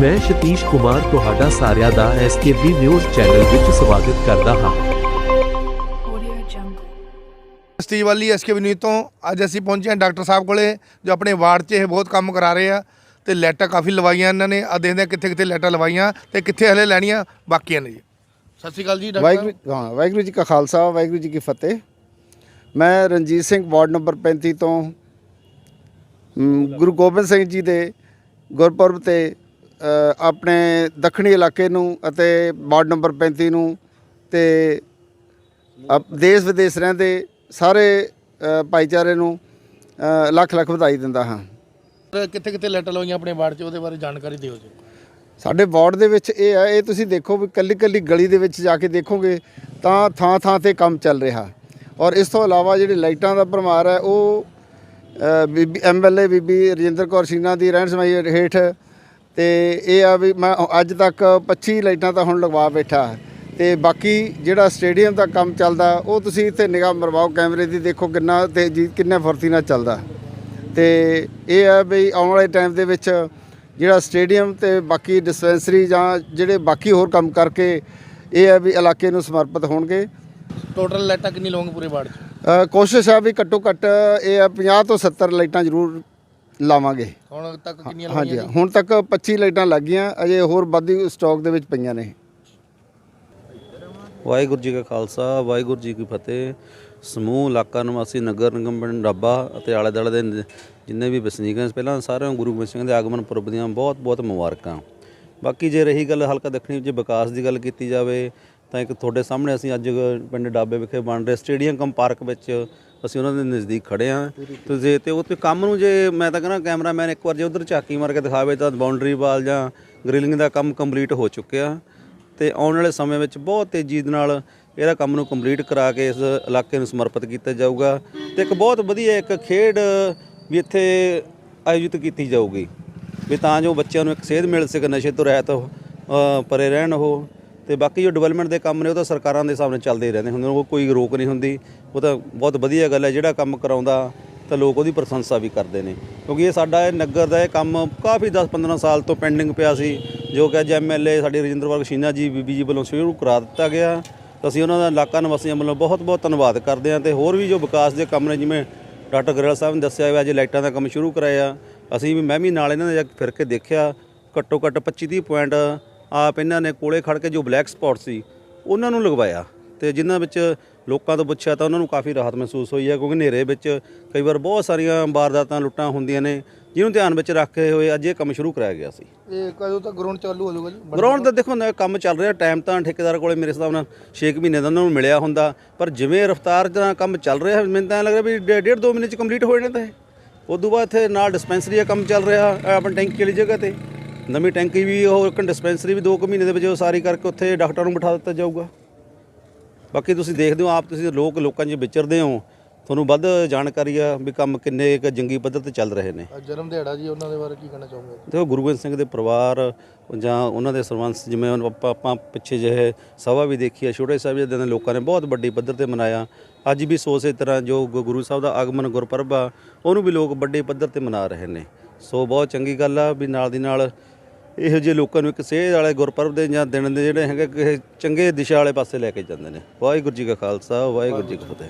ਮੈਂ ਸਤੀਸ਼ ਕੁਮਾਰ ਤੁਹਾਡਾ ਸਾਰਿਆਂ ਦਾ ਐਸਕੇਬੀ ਨਿਊਜ਼ ਚੈਨਲ ਵਿੱਚ ਸਵਾਗਤ ਕਰਦਾ ਹਾਂ. ਸਟੀਵ ਵਾਲੀ ਐਸਕੇ ਨਿਊਜ਼ ਤੋਂ ਅੱਜ ਅਸੀਂ ਪਹੁੰਚੇ ਹਾਂ ਡਾਕਟਰ ਸਾਹਿਬ ਕੋਲੇ ਜੋ ਆਪਣੇ ਵਾਰਡ 'ਚ ਇਹ ਬਹੁਤ ਕੰਮ ਕਰਾ ਰਹੇ ਆ ਤੇ ਲਾਈਟਾਂ ਕਾਫੀ ਲਵਾਈਆਂ ਇਹਨਾਂ ਨੇ। ਆ ਦੇਖਦੇ ਹਾਂ ਕਿੱਥੇ ਕਿੱਥੇ ਲਾਈਟਾਂ ਲਵਾਈਆਂ ਤੇ ਕਿੱਥੇ ਹਲੇ ਲੈਣੀਆਂ ਬਾਕੀਆਂ ਨੇ ਜੀ। ਸਤਿ ਸ਼੍ਰੀ ਅਕਾਲ ਜੀ ਡਾਕਟਰ ਵਾਹਿਗੁਰੂ ਹਾਂ ਵਾਹਿਗੁਰੂ ਜੀ ਕਾ ਖਾਲਸਾ ਵਾਹਿਗੁਰੂ ਜੀ ਕੀ ਫਤਿਹ। ਮੈਂ ਰਣਜੀਤ ਸਿੰਘ ਵਾਰਡ ਨੰਬਰ 35 ਤੋਂ ਗੁਰੂ ਗੋਬਿੰਦ ਸਿੰਘ ਜੀ ਦੇ ਗੁਰਪੁਰਬ ਤੇ ਆਪਣੇ ਦੱਖਣੀ ਇਲਾਕੇ ਨੂੰ ਅਤੇ ਵਾਰਡ ਨੰਬਰ 35 ਨੂੰ ਤੇ ਦੇਸ਼ ਵਿਦੇਸ਼ ਰਹਿੰਦੇ ਸਾਰੇ ਭਾਈਚਾਰੇ ਨੂੰ ਲੱਖ ਲੱਖ ਵਧਾਈ ਦਿੰਦਾ ਹਾਂ। ਕਿੱਥੇ ਕਿੱਥੇ ਲਾਈਟਾਂ ਲਵਾਈਆਂ ਆਪਣੇ ਵਾਰਡ 'ਚ ਉਹਦੇ ਬਾਰੇ ਜਾਣਕਾਰੀ ਦਿਓ ਜੀ। ਸਾਡੇ ਵਾਰਡ ਦੇ ਵਿੱਚ ਇਹ ਹੈ ਇਹ ਤੁਸੀਂ ਦੇਖੋ ਵੀ ਕੱਲੀ ਕੱਲੀ ਗਲੀ ਦੇ ਵਿੱਚ ਜਾ ਕੇ ਦੇਖੋਗੇ ਤਾਂ ਥਾਂ ਥਾਂ ਤੇ ਕੰਮ ਚੱਲ ਰਿਹਾ। ਔਰ ਇਸ ਤੋਂ ਇਲਾਵਾ ਜਿਹੜੇ ਲਾਈਟਾਂ ਦਾ ਭਰਮਾਰ ਹੈ ਉਹ ਬੀਬੀ ਐਮਐਲਏ ਬੀਬੀ ਰਜਿੰਦਰ ਕੌਰ ਸਿੰਘਾਂ ਦੀ ਰਹਿਣ ਸਮਾਈ ਹੇਠ ਤੇ ਇਹ ਆ ਵੀ ਮੈਂ ਅੱਜ ਤੱਕ 25 ਲਾਈਟਾਂ ਤਾਂ ਹੁਣ ਲਗਵਾ ਬੈਠਾ। ਤੇ ਬਾਕੀ ਜਿਹੜਾ ਸਟੇਡੀਅਮ ਦਾ ਕੰਮ ਚੱਲਦਾ ਉਹ ਤੁਸੀਂ ਇੱਥੇ ਨਿਗਾਹ ਮਰਵਾਓ ਕੈਮਰੇ ਦੀ ਦੇਖੋ ਕਿੰਨਾ ਤੇ ਜੀ ਕਿੰਨੇ ਫੁਰਤੀ ਨਾਲ ਚੱਲਦਾ। ਤੇ ਇਹ ਆ ਵੀ ਆਉਣ ਵਾਲੇ ਟਾਈਮ ਦੇ ਵਿੱਚ ਜਿਹੜਾ ਸਟੇਡੀਅਮ ਤੇ ਬਾਕੀ ਡਿਸਪੈਂਸਰੀ ਜਾਂ ਜਿਹੜੇ ਬਾਕੀ ਹੋਰ ਕੰਮ ਕਰਕੇ ਇਹ ਹੈ ਵੀ ਇਲਾਕੇ ਨੂੰ ਸਮਰਪਿਤ ਹੋਣਗੇ। ਟੋਟਲ ਲਾਈਟਾਂ ਕਿੰਨੀ ਲਵਾਂਗੇ ਪੂਰੇ ਵਾਰਡ 'ਚ? ਕੋਸ਼ਿਸ਼ ਹੈ ਵੀ ਘੱਟੋ ਘੱਟ ਇਹ ਆ 50 ਤੋਂ 70 ਲਾਈਟਾਂ ਜ਼ਰੂਰ ਲਾਵਾਂਗੇ। ਹੁਣ ਤੱਕ ਕਿੰਨੀਆਂ ਹਾਂਜੀ ਲਵਾਈਆਂ ਜੀ? ਹੁਣ ਤੱਕ 25 ਲਾਈਟਾਂ ਲੱਗੀਆਂ ਅਜੇ ਹੋਰ ਵਾਧੂ ਸਟਾਕ ਦੇ ਵਿੱਚ ਪਈਆਂ ਨੇ। ਵਾਹਿਗੁਰੂ ਜੀ ਕਾ ਖਾਲਸਾ ਵਾਹਿਗੁਰੂ ਜੀ ਕੀ ਫਤਿਹ। ਸਮੂਹ ਇਲਾਕਾ ਨਿਵਾਸੀ ਨਗਰ ਨਿਗਮ ਪਿੰਡ ਡੱਬਾ ਅਤੇ ਆਲੇ ਦੁਆਲੇ ਦੇ ਨ- ਜਿੰਨੇ ਵੀ ਵਸਨੀਕ ਹਨ ਪਹਿਲਾਂ ਸਾਰਿਆਂ ਨੂੰ ਗੁਰੂ ਗੋਬਿੰਦ ਸਿੰਘ ਦੇ ਆਗਮਨ ਪੁਰਬ ਦੀਆਂ ਬਹੁਤ ਬਹੁਤ ਮੁਬਾਰਕਾਂ। ਬਾਕੀ ਜੇ ਰਹੀ ਗੱਲ ਹਲਕਾ ਦੱਖਣੀ ਜੇ ਵਿਕਾਸ ਦੀ ਗੱਲ ਕੀਤੀ ਜਾਵੇ ਤਾਂ ਇੱਕ ਤੁਹਾਡੇ ਸਾਹਮਣੇ ਅਸੀਂ ਅੱਜ ਪਿੰਡ ਡਾਬੇ ਵਿਖੇ ਬਣ ਰਹੇ ਸਟੇਡੀਅਮ ਕਮ ਪਾਰਕ ਵਿੱਚ ਅਸੀਂ ਉਹਨਾਂ ਦੇ ਨਜ਼ਦੀਕ ਖੜੇ ਹਾਂ। ਤੇ ਜੇ ਤੇ ਉਹ ਤੇ ਕੰਮ ਨੂੰ ਜੇ ਮੈਂ ਤਾਂ ਕਹਿੰਦਾ ਕੈਮਰਾਮੈਨ ਇੱਕ ਵਾਰ ਜੇ ਉਧਰ ਝਾਕੀ ਮਾਰ ਕੇ ਦਿਖਾਵੇ ਤਾਂ ਬਾਉਂਡਰੀ ਵਾਲ ਜਾਂ ਗ੍ਰਿਲਿੰਗ ਦਾ ਕੰਮ ਕੰਪਲੀਟ ਹੋ ਚੁੱਕਿਆ। ਤੇ ਆਉਣ ਵਾਲੇ ਸਮੇਂ ਵਿੱਚ ਬਹੁਤ ਤੇਜ਼ੀ ਦੇ ਨਾਲ ਇਹਦਾ ਕੰਮ ਨੂੰ ਕੰਪਲੀਟ ਕਰਾ ਕੇ ਇਸ ਇਲਾਕੇ ਨੂੰ ਸਮਰਪਿਤ ਕੀਤਾ ਜਾਊਗਾ। ਤੇ ਇੱਕ ਬਹੁਤ ਵਧੀਆ ਇੱਕ ਖੇਡ ਵੀ ਇੱਥੇ ਆਯੋਜਿਤ ਕੀਤੀ ਜਾਊਗੀ। ਵੀ ਤਾਂ ਜੋ ਬੱਚਿਆਂ ਨੂੰ ਇੱਕ ਸੇਧ ਮਿਲ ਸਕੇ ਨਸ਼ੇ ਤੋਂ ਰਹਿਤ ਅ, ਪਰੇ ਰਹਿਣ ਉਹ। ਤੇ ਬਾਕੀ ਜੋ ਡਿਵੈਲਪਮੈਂਟ ਦੇ ਕੰਮ ਨੇ ਉਹ ਤਾਂ ਸਰਕਾਰਾਂ ਦੇ ਹਿਸਾਬ ਨਾਲ ਚੱਲਦੇ ਰਹਿੰਦੇ ਹੁੰਦੇ ਨੇ, ਉਹ ਕੋਈ ਰੋਕ ਨਹੀਂ ਹੁੰਦੀ। ਉਹ ਤਾਂ ਬਹੁਤ ਵਧੀਆ ਗੱਲ ਹੈ, ਜਿਹੜਾ ਕੰਮ ਕਰਾਉਂਦਾ ਤਾਂ ਲੋਕ ਉਹਦੀ ਪ੍ਰਸ਼ੰਸਾ ਵੀ ਕਰਦੇ ਨੇ। ਕਿਉਂਕਿ ਇਹ ਸਾਡਾ ਇਹ ਨਗਰ ਦਾ ਇਹ ਕੰਮ ਕਾਫੀ 10-15 ਸਾਲ ਤੋਂ ਪੈਂਡਿੰਗ ਪਿਆ ਸੀ, ਜੋ ਕਿ ਅੱਜ ਐਮਐਲਏ ਸਾਡੇ ਰਜਿੰਦਰ ਵਰਗ ਸ਼ੀਨਾ ਜੀ, ਬੀਬੀ ਜੀ ਵੱਲੋਂ ਸ਼ੁਰੂ ਕਰਾ ਦਿੱਤਾ ਗਿਆ। ਅਸੀਂ ਉਹਨਾਂ ਦਾ ਇਲਾਕਾ ਨਿਵਾਸੀਆਂ ਵੱਲੋਂ ਬਹੁਤ-ਬਹੁਤ ਧੰਨਵਾਦ ਕਰਦੇ ਹਾਂ ਤੇ ਹੋਰ ਵੀ ਜੋ ਵਿਕਾਸ ਦੇ ਕੰਮ ਨੇ, ਜਿਵੇਂ ਡਾਕਟਰ ਗਰੇਵਾਲ ਸਾਹਿਬ ਨੇ ਦੱਸਿਆ ਹੋਇਆ ਅੱਜ ਲਾਈਟਾਂ ਦਾ ਕੰਮ ਸ਼ੁਰੂ ਕਰਾਇਆ। ਅਸੀਂ ਵੀ ਮੈਂ ਵੀ ਨਾਲ ਇਹਨਾਂ ਦੇ ਜਾ ਕੇ ਫਿਰ ਕੇ ਦੇਖਿਆ, ਘੱਟੋ ਘੱਟ 25-30 ਪੁਆਇੰਟ ਆਪ ਇਹਨਾਂ ਨੇ ਕੋਲੇ ਖੜ ਕੇ ਜੋ ਬਲੈਕ ਸਪੌਟ ਸੀ ਉਹਨਾਂ ਨੂੰ ਲਗਵਾਇਆ ਤੇ ਜਿਨ੍ਹਾਂ ਵਿੱਚ ਲੋਕਾਂ ਤੋਂ ਪੁੱਛਿਆ ਤਾਂ ਉਹਨਾਂ ਨੂੰ ਕਾਫੀ ਰਾਹਤ ਮਹਿਸੂਸ ਹੋਈ ਹੈ ਕਿਉਂਕਿ ਹਨੇਰੇ ਵਿੱਚ ਕਈ ਵਾਰ ਬਹੁਤ ਸਾਰੀਆਂ ਵਾਰਦਾਤਾਂ ਲੁੱਟਾਂ ਹੁੰਦੀਆਂ ਨੇ ਜਿਹਨੂੰ ਧਿਆਨ ਵਿੱਚ ਰੱਖਦੇ ਹੋਏ ਅੱਜ ਇਹ ਕੰਮ ਸ਼ੁਰੂ ਕਰਾਇਆ ਗਿਆ ਸੀ। ਇਹ ਕਦੋਂ ਤੱਕ ਗਰਾਊਂਡ ਚਾਲੂ ਹੋ ਜਾਊਗਾ ਜੀ? ਗਰਾਊਂਡ ਦਾ ਦੇਖੋ ਨਾ ਕੰਮ ਚੱਲ ਰਿਹਾ ਟਾਈਮ ਤਾਂ ਠੇਕੇਦਾਰ ਕੋਲੇ ਮੇਰੇ ਹਿਸਾਬ ਨਾਲ 6 ਮਹੀਨੇ ਦਾ ਉਹਨਾਂ ਨੂੰ ਮਿਲਿਆ ਹੁੰਦਾ ਪਰ ਜਿਵੇਂ ਰਫਤਾਰ ਦਾ ਕੰਮ ਚੱਲ ਰਿਹਾ ਮੈਨੂੰ ਤਾਂ ਲੱਗ ਰਿਹਾ ਵੀ ਡੇਢ ਦੋ ਮਹੀਨੇ ਚ ਕੰਪਲੀਟ ਹੋ ਜਾਣਾ ਤਾਂ ਇਹ। ਉਦੋਂ ਬਾਅਦ ਇੱਥੇ ਨਾਲ ਡਿਸਪੈਂਸਰੀ ਦਾ ਕੰਮ ਚੱਲ ਰਿਹਾ ਆਪਣੀ ਟੈਂਕੀ ਵਾਲੀ ਜਗ੍ਹਾ ਤੇ। ਨਵੀਂ ਟੈਂਕੀ ਵੀ ਉਹ ਇੱਕ ਡਿਸਪੈਂਸਰੀ ਵੀ 2 ਕੁ ਮਹੀਨੇ ਦੇ ਵਿੱਚ ਉਸਾਰੀ ਕਰਕੇ ਉੱਥੇ ਡਾਕਟਰ ਨੂੰ ਬਿਠਾ ਦਿੱਤਾ ਜਾਊਗਾ। ਬਾਕੀ ਤੁਸੀਂ ਦੇਖਦੇ ਹੋ ਆਪ ਤੁਸੀਂ ਲੋਕ ਲੋਕਾਂ 'ਚ ਵਿਚਰਦੇ ਹੋ ਤੁਹਾਨੂੰ ਵੱਧ ਜਾਣਕਾਰੀ ਆ ਵੀ ਕੰਮ ਕਿੰਨੇ ਕੁ ਜੰਗੀ ਪੱਧਰ ਤੇ ਚੱਲ ਰਹੇ ਨੇ। ਜਨਮ ਦਿਹਾੜਾ ਜੀ ਉਹਨਾਂ ਦੇ ਬਾਰੇ ਕੀ ਕਹਿਣਾ ਚਾਹੋਗੇ? ਦੇਖੋ ਗੁਰੂ ਗੋਬਿੰਦ ਸਿੰਘ ਦੇ ਪਰਿਵਾਰ ਜਾਂ ਉਹਨਾਂ ਦੇ ਸਰਵੰਸ ਜਿਵੇਂ ਆਪਾਂ ਆਪਾਂ ਪਿੱਛੇ ਜਿਹੇ ਸਭਾ ਵੀ ਦੇਖੀ ਹੈ ਛੋਟੇ ਸਾਹਿਬਜ਼ਾਦਿਆਂ ਦੇ ਲੋਕਾਂ ਨੇ ਬਹੁਤ ਵੱਡੀ ਪੱਧਰ ਤੇ ਮਨਾਇਆ। ਅੱਜ ਵੀ ਸੋ ਇਸੇ ਤਰ੍ਹਾਂ ਜੋ ਗੁਰੂ ਸਾਹਿਬ ਦਾ ਆਗਮਨ ਗੁਰਪੁਰਬ ਆ ਉਹਨੂੰ ਵੀ ਲੋਕ ਵੱਡੇ ਪੱਧਰ ਤੇ ਮਨਾ ਰਹੇ ਨੇ। ਸੋ ਬਹੁਤ ਚੰਗੀ ਗੱਲ ਆ ਵੀ ਨਾਲ ਦੀ ਨਾਲ ਇਹੋ ਜਿਹੇ ਲੋਕਾਂ ਨੂੰ ਇੱਕ ਸੇਧ ਵਾਲੇ ਗੁਰਪੁਰਬ ਦੇ ਜਾਂ ਦਿਨ ਦੇ ਜਿਹੜੇ ਹੈਗੇ, ਕਿਸੇ ਚੰਗੇ ਦਿਸ਼ਾ ਵਾਲੇ ਪਾਸੇ ਲੈ ਕੇ ਜਾਂਦੇ ਨੇ। ਵਾਹਿਗੁਰੂ ਜੀ ਕਾ ਖਾਲਸਾ, ਵਾਹਿਗੁਰੂ ਜੀ ਕੀ ਫਤਿਹ।